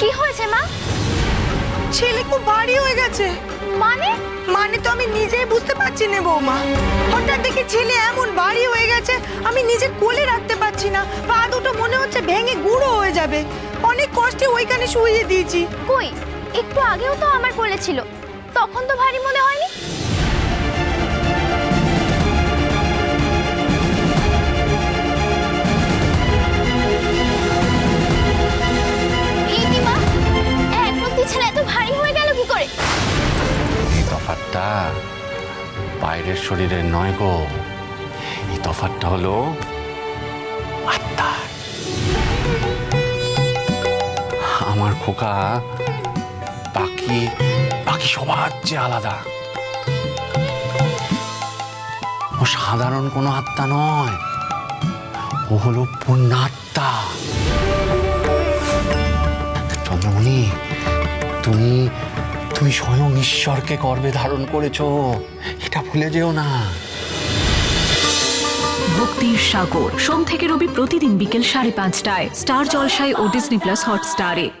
কি হয়েছে মা? ছেলে খুব ভারী হয়ে গেছে। মানে? মানে তো আমি নিজেই বুঝতে পারছি না বৌমা। হঠাৎ দেখি ছেলে এমন ভারী হয়ে গেছে আমি নিজে কোলে রাখতে পারছি না পা দুটো মনে হচ্ছে ভেঙে গুঁড়ো হয়ে যাবে। অনেক কষ্টে ওইখানে শুয়ে দিয়েছি। কই? একটু আগেও তো আমার কোলে ছিল। তখন তো ভারী মনে হয়নি? তফাতটা বাইরের শরীরের নয় গো। এই তফাতটা হলো আত্মার। আমার খোকা, বাকি বাকি সবার চেয়ে আলাদা। ও সাধারণ কোনো আত্মা নয়, ও হলো পুণ্যাত্মা। চন্দ্রমণি, তুমি তুমি স্বয়ং ঈশ্বরকে গর্বে ধারণ করেছ। এটা ভুলে যেও না। ভক্তির সাগর। সোম থেকে রবি প্রতিদিন বিকেল সাড়ে পাঁচটায়। স্টার জলসায় ও ডিসনি প্লাস হটস্টারে।